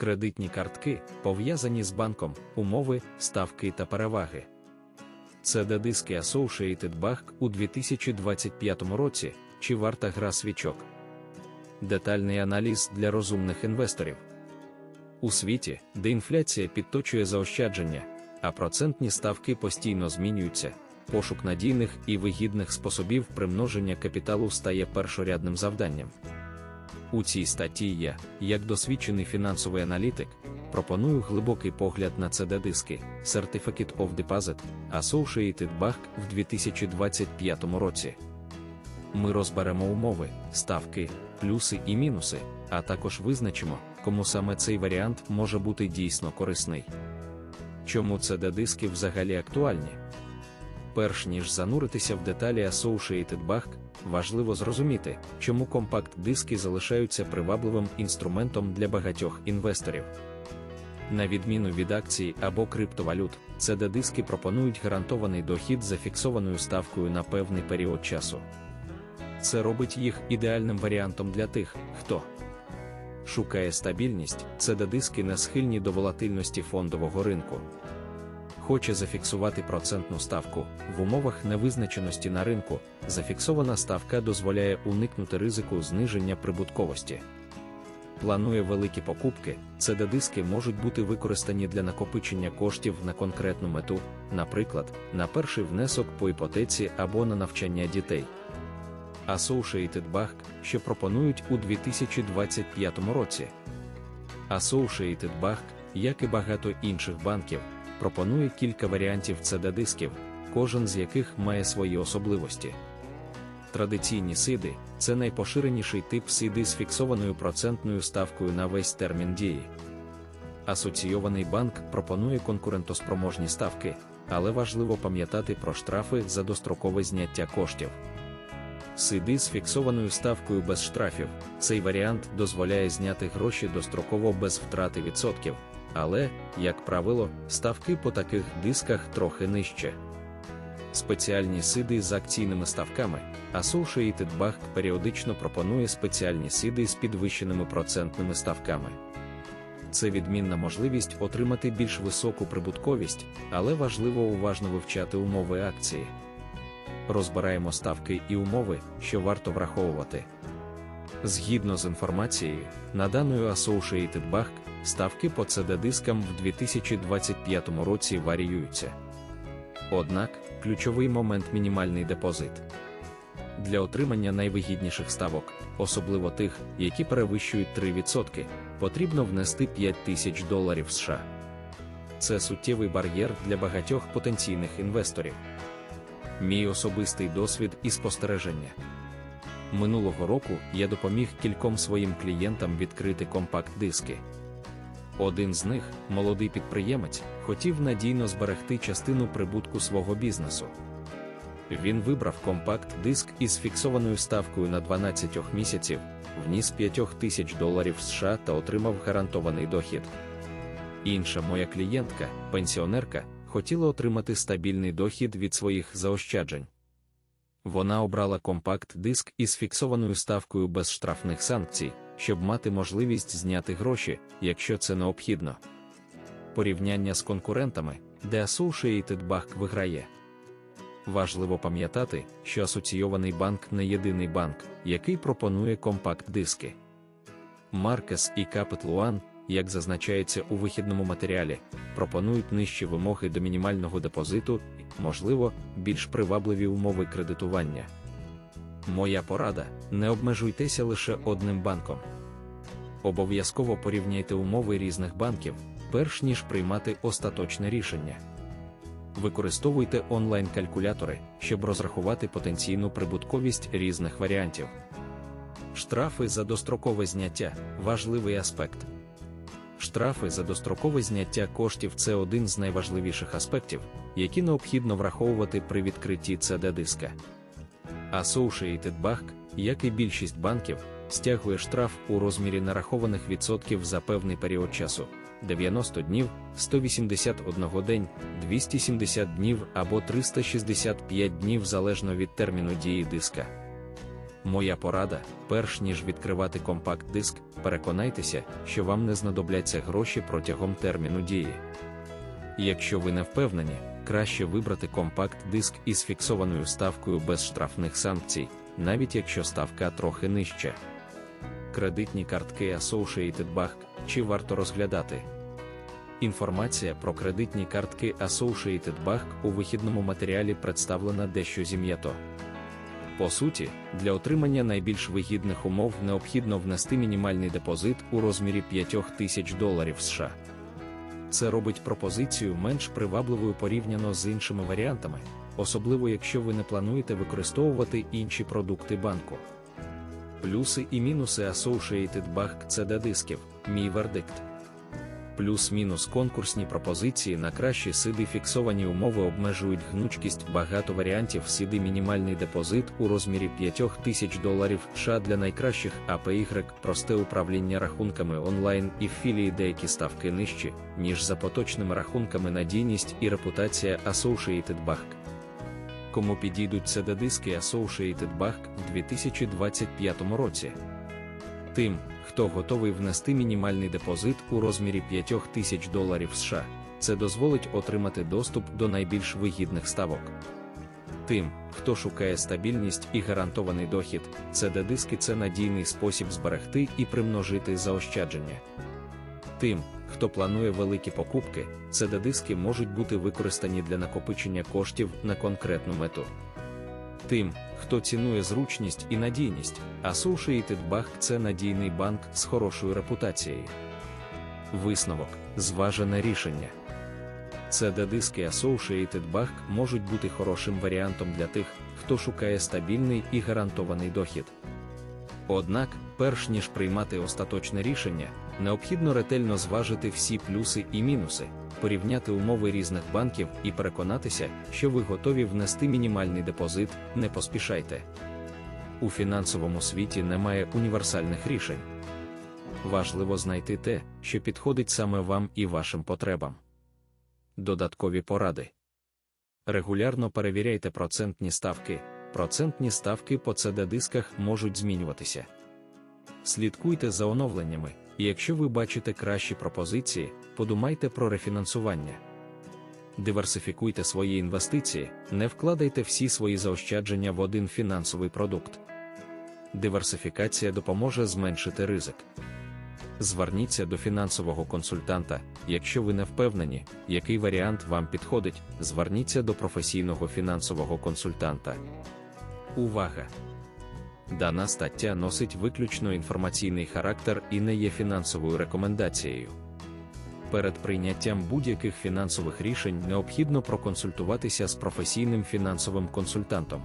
Кредитні картки пов'язані з банком, умови, ставки та переваги. CD-диски Associated Bank у 2025 році чи варта гра свічок. Детальний аналіз для розумних інвесторів. У світі, де інфляція підточує заощадження, а процентні ставки постійно змінюються, пошук надійних і вигідних способів примноження капіталу стає першорядним завданням. У цій статті я, як досвідчений фінансовий аналітик, пропоную глибокий погляд на CD-диски Certificate of Deposit Associated Bank в 2025 році. Ми розберемо умови, ставки, плюси і мінуси, а також визначимо, кому саме цей варіант може бути дійсно корисний. Чому CD-диски взагалі актуальні? Перш ніж зануритися в деталі Associated Bank, важливо зрозуміти, чому компакт-диски залишаються привабливим інструментом для багатьох інвесторів. На відміну від акцій або криптовалют, CD-диски пропонують гарантований дохід за фіксованою ставкою на певний період часу. Це робить їх ідеальним варіантом для тих, хто шукає стабільність, CD-диски не схильні до волатильності фондового ринку. Хоче зафіксувати процентну ставку в умовах невизначеності на ринку. Зафіксована ставка дозволяє уникнути ризику зниження прибутковості. Планує великі покупки, CD-диски можуть бути використані для накопичення коштів на конкретну мету, наприклад, на перший внесок по іпотеці або на навчання дітей. Associated Bank, що пропонують у 2025 році. Associated Bank, як і багато інших банків, пропонує кілька варіантів CD-дисків, кожен з яких має свої особливості. Традиційні сиди це найпоширеніший тип сиди з фіксованою процентною ставкою на весь термін дії. Асоційований банк пропонує конкурентоспроможні ставки, але важливо пам'ятати про штрафи за дострокове зняття коштів. Сиди з фіксованою ставкою без штрафів. Цей варіант дозволяє зняти гроші достроково без втрати відсотків, але, як правило, ставки по таких дисках трохи нижче. Спеціальні сиди з акційними ставками. Associated Bank періодично пропонує спеціальні сиди з підвищеними процентними ставками. Це відмінна можливість отримати більш високу прибутковість, але важливо уважно вивчати умови акції. Розбираємо ставки і умови, що варто враховувати. Згідно з інформацією, наданою Associated Bank, ставки по CD-дискам в 2025 році варіюються. Однак, ключовий момент мінімальний депозит. Для отримання найвигідніших ставок, особливо тих, які перевищують 3%, потрібно внести 5 тисяч доларів США. Це суттєвий бар'єр для багатьох потенційних інвесторів. Мій особистий досвід і спостереження. Минулого року я допоміг кільком своїм клієнтам відкрити компакт-диски. Один з них, молодий підприємець, хотів надійно зберегти частину прибутку свого бізнесу. Він вибрав компакт-диск із фіксованою ставкою на 12 місяців, вніс 5 тисяч доларів США та отримав гарантований дохід. Інша моя клієнтка, пенсіонерка, хотіла отримати стабільний дохід від своїх заощаджень. Вона обрала компакт-диск із фіксованою ставкою без штрафних санкцій, щоб мати можливість зняти гроші, якщо це необхідно. Порівняння з конкурентами, де Associated Bank виграє. Важливо пам'ятати, що асоційований банк не єдиний банк, який пропонує компакт-диски. Marques і Capital One, як зазначається у вихідному матеріалі, пропонують нижчі вимоги до мінімального депозиту і, можливо, більш привабливі умови кредитування. Моя порада: не обмежуйтеся лише одним банком. Обов'язково порівняйте умови різних банків, перш ніж приймати остаточне рішення. Використовуйте онлайн-калькулятори, щоб розрахувати потенційну прибутковість різних варіантів. Штрафи за дострокове зняття важливий аспект. Штрафи за дострокове зняття коштів це один з найважливіших аспектів, які необхідно враховувати при відкритті CD-диска. Associated Bank, як і більшість банків, стягує штраф у розмірі нарахованих відсотків за певний період часу 90 днів, 181 день, 270 днів або 365 днів залежно від терміну дії диска. Моя порада, перш ніж відкривати компакт-диск, переконайтеся, що вам не знадобляться гроші протягом терміну дії. Якщо ви не впевнені, краще вибрати компакт-диск із фіксованою ставкою без штрафних санкцій, навіть якщо ставка трохи нижча. Кредитні картки Associated Bank чи варто розглядати. Інформація про кредитні картки Associated Bank у вихідному матеріалі представлена дещо зім'ято. По суті, для отримання найбільш вигідних умов необхідно внести мінімальний депозит у розмірі 5 тисяч доларів США. Це робить пропозицію менш привабливою порівняно з іншими варіантами, особливо якщо ви не плануєте використовувати інші продукти банку. Плюси і мінуси Associated Bank CD дисків, мій вердикт плюс-мінус конкурсні пропозиції на кращі сиди фіксовані умови обмежують гнучкість багато варіантів сиди мінімальний депозит у розмірі 5000 доларів США для найкращих APY, просте управління рахунками онлайн і в філії деякі ставки нижчі, ніж за поточними рахунками надійність і репутація Associated Bank. Кому підійдуть CD-диски Associated Bank в 2025 році? Тим, хто готовий внести мінімальний депозит у розмірі 5 тисяч доларів США, це дозволить отримати доступ до найбільш вигідних ставок. Тим, хто шукає стабільність і гарантований дохід, cd диски це надійний спосіб зберегти і примножити заощадження. Тим, хто планує великі покупки, cd диски можуть бути використані для накопичення коштів на конкретну мету. Тим, хто цінує зручність і надійність, Associated Bank – це надійний банк з хорошою репутацією. Висновок зважене рішення. cd диски Associated Bank можуть бути хорошим варіантом для тих, хто шукає стабільний і гарантований дохід. Однак, перш ніж приймати остаточне рішення, необхідно ретельно зважити всі плюси і мінуси, порівняти умови різних банків і переконатися, що ви готові внести мінімальний депозит, не поспішайте. У фінансовому світі немає універсальних рішень. Важливо знайти те, що підходить саме вам і вашим потребам. Додаткові поради. Регулярно перевіряйте процентні ставки. Процентні ставки по cd дисках можуть змінюватися. Слідкуйте за оновленнями, і якщо ви бачите кращі пропозиції, подумайте про рефінансування. Диверсифікуйте свої інвестиції, не вкладайте всі свої заощадження в один фінансовий продукт. Диверсифікація допоможе зменшити ризик. Зверніться до фінансового консультанта, якщо ви не впевнені, який варіант вам підходить, зверніться до професійного фінансового консультанта. Увага! Дана стаття носить виключно інформаційний характер і не є фінансовою рекомендацією. Перед прийняттям будь-яких фінансових рішень необхідно проконсультуватися з професійним фінансовим консультантом.